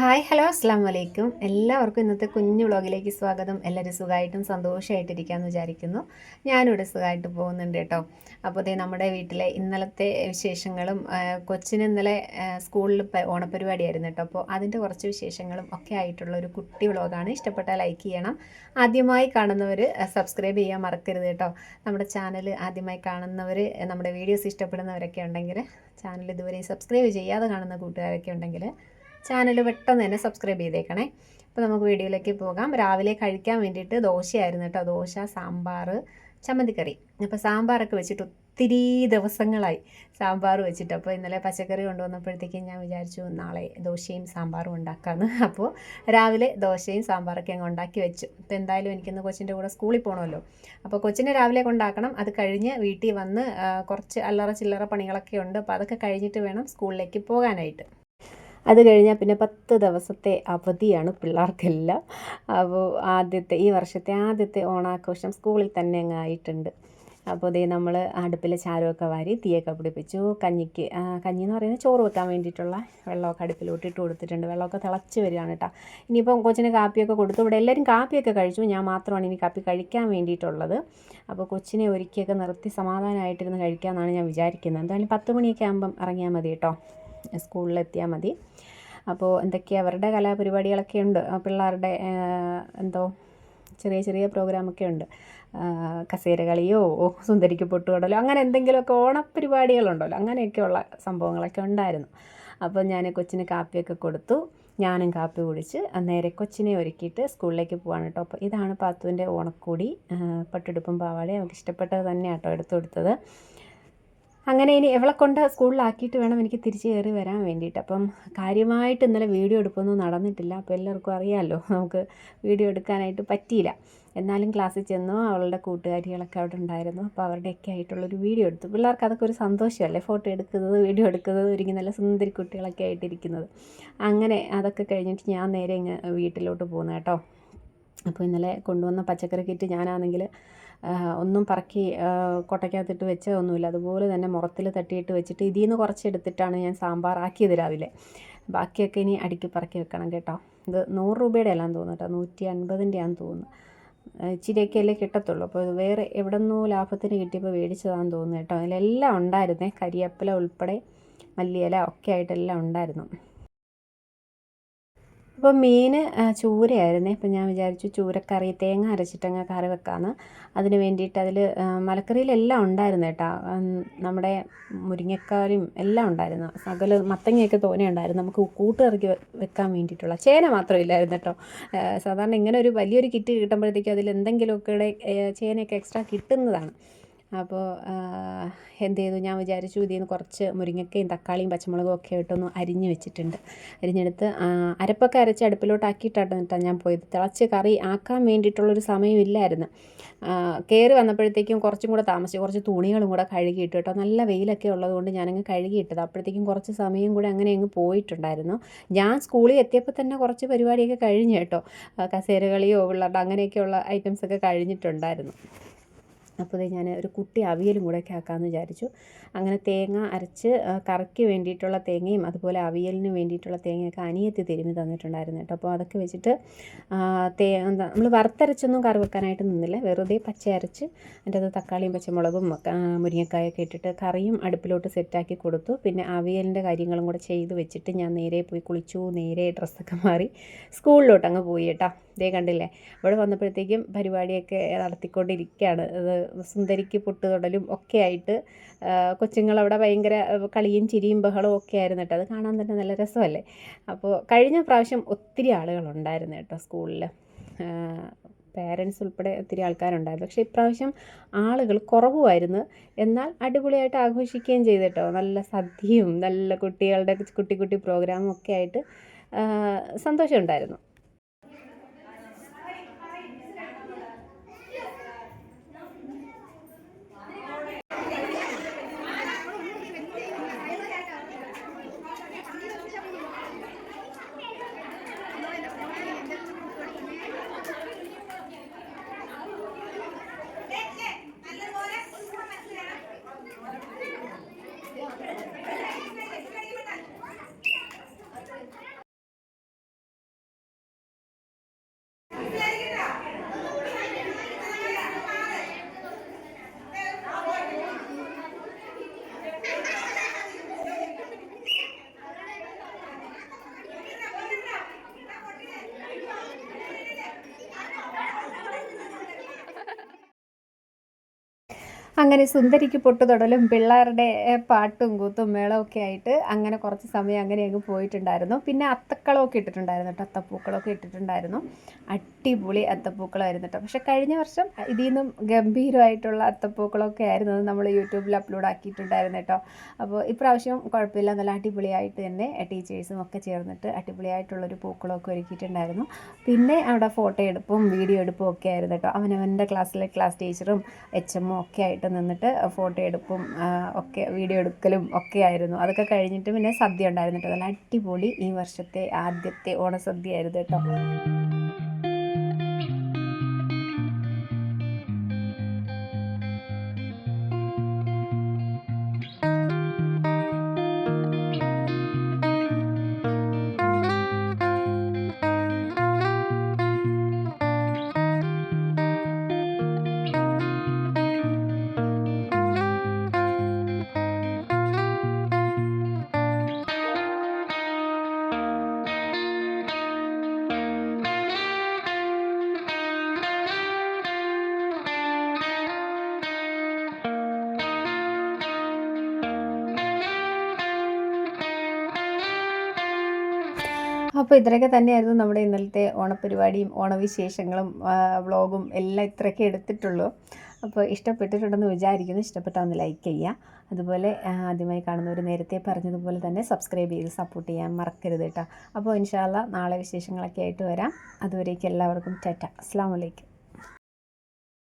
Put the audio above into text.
Hi hello അസ്സാം വലൈക്കും എല്ലാവർക്കും ഇന്നത്തെ കുഞ്ഞു വ്ളോഗിലേക്ക് സ്വാഗതം. എല്ലാവരും സുഖമായിട്ടും സന്തോഷമായിട്ടിരിക്കാമെന്ന് വിചാരിക്കുന്നു. ഞാനിവിടെ സുഖമായിട്ട് പോകുന്നുണ്ട് കേട്ടോ. അപ്പോൾ അതേ നമ്മുടെ വീട്ടിലെ ഇന്നലത്തെ വിശേഷങ്ങളും കൊച്ചിന് ഇന്നലെ സ്കൂളിൽ ഓണപരിപാടിയായിരുന്നു കേട്ടോ. അപ്പോൾ അതിന്റെ കുറച്ച് വിശേഷങ്ങളും ഒക്കെ ആയിട്ടുള്ള ഒരു കുട്ടി വ്ളോഗാണ്. ഇഷ്ടപ്പെട്ടാൽ ലൈക്ക് ചെയ്യണം. ആദ്യമായി കാണുന്നവർ സബ്സ്ക്രൈബ് ചെയ്യാൻ മറക്കരുത് കേട്ടോ. നമ്മുടെ ചാനൽ ആദ്യമായി കാണുന്നവർ നമ്മുടെ വീഡിയോസ് ഇഷ്ടപ്പെടുന്നവരൊക്കെ ഉണ്ടെങ്കിൽ ചാനൽ ഇതുവരെ സബ്സ്ക്രൈബ് ചെയ്യാതെ കാണുന്ന കൂട്ടുകാരൊക്കെ ഉണ്ടെങ്കിൽ ചാനൽ പെട്ടെന്ന് തന്നെ സബ്സ്ക്രൈബ് ചെയ്തേക്കണേ. അപ്പോൾ നമുക്ക് വീഡിയോയിലേക്ക് പോകാം. രാവിലെ കഴിക്കാൻ വേണ്ടിയിട്ട് ദോശയായിരുന്നു കേട്ടോ. ദോശ സാമ്പാർ ചമ്മന്തിക്കറി. അപ്പോൾ സാമ്പാറൊക്കെ വെച്ചിട്ട് ഒത്തിരി ദിവസങ്ങളായി സാമ്പാർ വെച്ചിട്ട്. അപ്പോൾ ഇന്നലെ പച്ചക്കറി കൊണ്ടുവന്നപ്പോഴത്തേക്കും ഞാൻ വിചാരിച്ചു നാളെ ദോശയും സാമ്പാറും ഉണ്ടാക്കാമെന്ന് അപ്പോൾ രാവിലെ ദോശയും സാമ്പാറൊക്കെ അങ്ങ് ഉണ്ടാക്കി വെച്ചു. ഇപ്പോൾ എന്തായാലും എനിക്കിന്ന് കൊച്ചിന്റെ കൂടെ സ്കൂളിൽ പോകണമല്ലോ അപ്പോൾ കൊച്ചിനെ രാവിലെ കൊണ്ടാക്കണം. അത് കഴിഞ്ഞ് വീട്ടിൽ വന്ന് കുറച്ച് അല്ലറ ചില്ലറ പണികളൊക്കെ ഉണ്ട്. അപ്പോൾ അതൊക്കെ കഴിഞ്ഞിട്ട് വേണം സ്കൂളിലേക്ക് പോകാനായിട്ട്. അത് കഴിഞ്ഞാൽ പിന്നെ പത്ത് ദിവസത്തെ അവധിയാണ് പിള്ളേർക്കെല്ലാം. അപ്പോൾ ആദ്യത്തെ ഈ വർഷത്തെ ആദ്യത്തെ ഓണാഘോഷം സ്കൂളിൽ തന്നെ അങ്ങ് ആയിട്ടുണ്ട്. അപ്പോൾ ഇതേ നമ്മൾ അടുപ്പിൽ ചാരമൊക്കെ വാരി തീയൊക്കെ പിടിപ്പിച്ചു. കഞ്ഞിക്ക് കഞ്ഞി എന്ന് പറയുന്നത് ചോറ് വെക്കാൻ വേണ്ടിയിട്ടുള്ള വെള്ളമൊക്കെ അടുപ്പിലോട്ട് ഇട്ട് കൊടുത്തിട്ടുണ്ട്. വെള്ളമൊക്കെ തിളച്ച് വരികയാണ് കേട്ടോ. ഇനിയിപ്പം കൊച്ചിന് കാപ്പിയൊക്കെ കൊടുത്തു. ഇവിടെ എല്ലാവരും കാപ്പിയൊക്കെ കഴിച്ചു. ഞാൻ മാത്രമാണ് ഇനി കാപ്പി കഴിക്കാൻ വേണ്ടിയിട്ടുള്ളത്. അപ്പോൾ കൊച്ചിനെ ഒരുക്കിയൊക്കെ നിർത്തി സമാധാനമായിട്ടിരുന്ന് കഴിക്കാമെന്നാണ് ഞാൻ വിചാരിക്കുന്നത്. എന്തായാലും പത്ത് മണിയൊക്കെ ആകുമ്പം ഇറങ്ങിയാൽ മതി കേട്ടോ. സ്കൂളിലെത്തിയാൽ മതി. അപ്പോൾ എന്തൊക്കെയാണ് അവരുടെ കലാപരിപാടികളൊക്കെ ഉണ്ട്? പിള്ളേരുടെ എന്തോ ചെറിയ ചെറിയ പ്രോഗ്രാമൊക്കെ ഉണ്ട്. കസേരകളിയോ സുന്ദരിക്ക് പൊട്ടുകടലോ അങ്ങനെ എന്തെങ്കിലുമൊക്കെ ഓണപ്പരിപാടികളുണ്ടല്ലോ അങ്ങനെയൊക്കെയുള്ള സംഭവങ്ങളൊക്കെ ഉണ്ടായിരുന്നു. അപ്പോൾ ഞാൻ കൊച്ചിന് കാപ്പിയൊക്കെ കൊടുത്തു. ഞാനും കാപ്പി കുടിച്ച് നേരെ കൊച്ചിനെ ഒരുക്കിയിട്ട് സ്കൂളിലേക്ക് പോവാണ് കേട്ടോ. അപ്പോൾ ഇതാണ് പാത്തുവിന്റെ ഓണക്കൂടി. പട്ടെടുപ്പും പാവാടയും. അവർക്ക് ഇഷ്ടപ്പെട്ടത് തന്നെയാണ് കേട്ടോ എടുത്തു കൊടുത്തത്. അങ്ങനെ ഇനി എവളെ കൊണ്ട് സ്കൂളിലാക്കിയിട്ട് വേണം എനിക്ക് തിരിച്ച് കയറി വരാൻ വേണ്ടിയിട്ട്. അപ്പം കാര്യമായിട്ട് ഇന്നലെ വീഡിയോ എടുപ്പൊന്നും നടന്നിട്ടില്ല. അപ്പോൾ എല്ലാവർക്കും അറിയാമല്ലോ നമുക്ക് വീഡിയോ എടുക്കാനായിട്ട് പറ്റിയില്ല. എന്നാലും ക്ലാസ്സിൽ ചെന്നു അവളുടെ കൂട്ടുകാരികളൊക്കെ അവിടെ ഉണ്ടായിരുന്നു. അപ്പോൾ അവരുടെയൊക്കെ ആയിട്ടുള്ളൊരു വീഡിയോ എടുത്തു. പിള്ളേർക്ക് അതൊക്കെ ഒരു സന്തോഷമല്ലേ? ഫോട്ടോ എടുക്കുന്നത് വീഡിയോ എടുക്കുന്നത് ഒരുങ്ങി നല്ല സുന്ദരി കുട്ടികളൊക്കെ ആയിട്ടിരിക്കുന്നത്. അങ്ങനെ അതൊക്കെ കഴിഞ്ഞിട്ട് ഞാൻ നേരെ ഇങ്ങ് വീട്ടിലോട്ട് പോകുന്നു കേട്ടോ. അപ്പോൾ ഇന്നലെ കൊണ്ടുവന്ന പച്ചക്കറി കിറ്റ് ഞാനാണെങ്കിൽ ഒന്നും പറക്കി കൊട്ടയ്ക്കകത്തിട്ട് വെച്ചതൊന്നുമില്ല അതുപോലെ തന്നെ മുറത്തിൽ തട്ടിയിട്ട് വെച്ചിട്ട് ഇതിൽ നിന്ന് കുറച്ചെടുത്തിട്ടാണ് ഞാൻ സാമ്പാർ ആക്കിയത് രാവിലെ. ബാക്കിയൊക്കെ ഇനി അടുക്കി പറക്കി വെക്കണം കേട്ടോ. ഇത് നൂറ് രൂപയുടെ അല്ലാന്ന് തോന്നുന്നു കേട്ടോ. നൂറ്റി അൻപതിന്റെയാന്ന് തോന്നുന്നു. ഇച്ചിരിയൊക്കെ അല്ലേ കിട്ടത്തുള്ളൂ. അപ്പോൾ വേറെ എവിടെ നിന്നോ ലാഭത്തിന് കിട്ടിയപ്പോൾ മേടിച്ചതാണെന്ന് തോന്നുന്നു കേട്ടോ. അതിലെല്ലാം ഉണ്ടായിരുന്നേ. കരിയേപ്പില ഉൾപ്പെടെ മല്ലിയില ഒക്കെ ആയിട്ടെല്ലാം ഉണ്ടായിരുന്നു. അപ്പോൾ മീൻ ചൂരയായിരുന്നേ. അപ്പോൾ ഞാൻ വിചാരിച്ചു ചൂരക്കറി തേങ്ങ അരച്ചിട്ടങ്ങ് കറി വെക്കാമെന്ന് അതിന് വേണ്ടിയിട്ട് അതിൽ മലക്കറിയിലെല്ലാം ഉണ്ടായിരുന്നു കേട്ടോ. നമ്മുടെ മുരിങ്ങക്കാരും എല്ലാം ഉണ്ടായിരുന്നു. സകല മത്തങ്ങയൊക്കെ തോനെ ഉണ്ടായിരുന്നു. നമുക്ക് കൂട്ടുകറിക്ക് വെക്കാൻ വേണ്ടിയിട്ടുള്ള. ചേന മാത്രം ഇല്ലായിരുന്നു കേട്ടോ. സാധാരണ ഇങ്ങനെ ഒരു വലിയൊരു കിറ്റ് കിട്ടുമ്പോഴത്തേക്കും അതിൽ എന്തെങ്കിലുമൊക്കെ ചേനയൊക്കെ എക്സ്ട്രാ കിട്ടുന്നതാണ്. അപ്പോൾ എന്ത് ചെയ്തു ഞാൻ വിചാരിച്ചു ഇതിൽ നിന്ന് കുറച്ച് മുരിങ്ങക്കയും തക്കാളിയും പച്ചമുളകും ഒക്കെ ഇട്ടൊന്ന് അരിഞ്ഞ് വെച്ചിട്ടുണ്ട്. അരിഞ്ഞെടുത്ത് അരപ്പൊക്കെ അരച്ച് അടുപ്പിലോട്ടാക്കിയിട്ടാണ് ഞാൻ പോയത്. തിളച്ച് കറി ആക്കാൻ വേണ്ടിയിട്ടുള്ളൊരു സമയമില്ലായിരുന്നു കയറി വന്നപ്പോഴത്തേക്കും കുറച്ചും കൂടെ താമസിച്ചു കുറച്ച് തുണികളും കൂടെ കഴുകിയിട്ട് കേട്ടോ നല്ല വെയിലൊക്കെ ഉള്ളതുകൊണ്ട് ഞാനങ്ങ് കഴുകിയിട്ടത്. അപ്പോഴത്തേക്കും കുറച്ച് സമയം കൂടെ അങ്ങനെ അങ്ങ് പോയിട്ടുണ്ടായിരുന്നു. ഞാൻ സ്കൂളിൽ എത്തിയപ്പോൾ തന്നെ കുറച്ച് പരിപാടിയൊക്കെ കഴിഞ്ഞു കേട്ടോ. കസേരകളിയോ പിള്ളേരുടെ അങ്ങനെയൊക്കെയുള്ള ഐറ്റംസൊക്കെ കഴിഞ്ഞിട്ടുണ്ടായിരുന്നു. അപ്പോൾ ഞാൻ ഒരു കുട്ടി അവിയലും കൂടെ ആക്കാമെന്ന് വിചാരിച്ചു. അങ്ങനെ തേങ്ങ അരച്ച് കറിക്ക് വേണ്ടിയിട്ടുള്ള തേങ്ങയും അതുപോലെ അവിയലിന് വേണ്ടിയിട്ടുള്ള തേങ്ങയൊക്കെ അനിയത്തി തിരുമ്മി തന്നിട്ടുണ്ടായിരുന്നു കേട്ടോ. അപ്പോൾ അതൊക്കെ വെച്ചിട്ട് തേ എന്താ നമ്മൾ വറുത്തരച്ചൊന്നും കറി വെക്കാനായിട്ട് നിന്നില്ല. വെറുതെ പച്ച അരച്ച് അതിന്റെ അത് തക്കാളിയും പച്ചമുളകും മുരിങ്ങക്കായൊക്കെ ഇട്ടിട്ട് കറിയും അടുപ്പിലോട്ട് സെറ്റാക്കി കൊടുത്തു. പിന്നെ അവിയലിന്റെ കാര്യങ്ങളും കൂടെ ചെയ്ത് വെച്ചിട്ട് ഞാൻ നേരെ പോയി കുളിച്ചു നേരെ ഡ്രസ്സൊക്കെ മാറി സ്കൂളിലോട്ട് അങ്ങ് പോയി കേട്ടോ. ഇതേ കണ്ടില്ലേ? ഇവിടെ വന്നപ്പോഴത്തേക്കും പരിപാടിയൊക്കെ നടത്തിക്കൊണ്ടിരിക്കുകയാണ്. സുന്ദരിക്ക് പൊട്ടുതൊടലും ഒക്കെ ആയിട്ട് കൊച്ചുങ്ങളവിടെ ഭയങ്കര കളിയും ചിരിയും ബഹളവും ഒക്കെ ആയിരുന്നു കേട്ടോ. അത് കാണാൻ തന്നെ നല്ല രസമല്ലേ? അപ്പോൾ കഴിഞ്ഞ പ്രാവശ്യം ഒത്തിരി ആളുകളുണ്ടായിരുന്നു കേട്ടോ സ്കൂളിൽ പേരൻസ് ഉൾപ്പെടെ ഒത്തിരി ആൾക്കാരുണ്ടായിരുന്നു. പക്ഷേ ഇപ്രാവശ്യം ആളുകൾ കുറവുമായിരുന്നു. എന്നാൽ അടിപൊളിയായിട്ട് ആഘോഷിക്കുകയും ചെയ്തു കേട്ടോ. നല്ല സദ്യയും നല്ല കുട്ടികളുടെ കുട്ടി കുട്ടി പ്രോഗ്രാമും ഒക്കെ ആയിട്ട് സന്തോഷമുണ്ടായിരുന്നു. അങ്ങനെ സുന്ദരിക്ക് പൊട്ടുതൊടലും പിള്ളേരുടെ പാട്ടും കൂത്തും മേളവും ഒക്കെ ആയിട്ട് അങ്ങനെ കുറച്ച് സമയം അങ്ങനെ അങ്ങ് പോയിട്ടുണ്ടായിരുന്നു. പിന്നെ അത്തക്കളമൊക്കെ ഇട്ടിട്ടുണ്ടായിരുന്നു കേട്ടോ. അത്തപ്പൂക്കളൊക്കെ ഇട്ടിട്ടുണ്ടായിരുന്നു. അടിപൊളി അത്തപ്പൂക്കളായിരുന്നു കേട്ടോ. പക്ഷെ കഴിഞ്ഞ വർഷം ഇതിൽ നിന്നും ഗംഭീരമായിട്ടുള്ള അത്തപ്പൂക്കളൊക്കെ ആയിരുന്നു നമ്മൾ യൂട്യൂബിൽ അപ്ലോഡ് ആക്കിയിട്ടുണ്ടായിരുന്നു കേട്ടോ. അപ്പോൾ ഇപ്രാവശ്യം കുഴപ്പമില്ല. നല്ല അടിപൊളിയായിട്ട് തന്നെ ടീച്ചേഴ്സും ഒക്കെ ചേർന്നിട്ട് അടിപൊളിയായിട്ടുള്ളൊരു പൂക്കളൊക്കെ ഒരുക്കിയിട്ടുണ്ടായിരുന്നു. പിന്നെ അവിടെ ഫോട്ടോ എടുപ്പും വീഡിയോ എടുപ്പും ഒക്കെ ആയിരുന്നു കേട്ടോ. അവനവന്റെ ക്ലാസ്സിലെ ക്ലാസ് ടീച്ചറും എച്ച് എമ്മും ഒക്കെ ആയിട്ട് നിന്നിട്ട് ഫോട്ടോ എടുപ്പും ഒക്കെ വീഡിയോ എടുക്കലും ഒക്കെ ആയിരുന്നു. അതൊക്കെ കഴിഞ്ഞിട്ട് പിന്നെ സദ്യ ഉണ്ടായിരുന്നു കേട്ടോ. നല്ല അടിപൊളി ഈ വർഷത്തെ ആദ്യത്തെ ഓണസദ്യ ആയിരുന്നു കേട്ടോ. അപ്പോൾ ഇത്രയൊക്കെ തന്നെയായിരുന്നു നമ്മുടെ ഇന്നലത്തെ ഓണപരിപാടിയും ഓണവിശേഷങ്ങളും വ്ളോഗും എല്ലാം ഇത്രയൊക്കെ എടുത്തിട്ടുള്ളൂ. അപ്പോൾ ഇഷ്ടപ്പെട്ടിട്ടുണ്ടെന്ന് വിചാരിക്കുന്നു. ഇഷ്ടപ്പെട്ടാൽ ഒന്ന് ലൈക്ക് ചെയ്യുക അതുപോലെ ആദ്യമായി കാണുന്നവർ നേരത്തെ പറഞ്ഞതുപോലെ തന്നെ സബ്സ്ക്രൈബ് ചെയ്ത് സപ്പോർട്ട് ചെയ്യാൻ മറക്കരുത് കേട്ടോ. അപ്പോൾ ഇൻഷാല്ല നാളെ വിശേഷങ്ങളൊക്കെ ആയിട്ട് വരാം. അതുവരേക്കും എല്ലാവർക്കും ടാറ്റ. അസ്സാം വലൈക്കും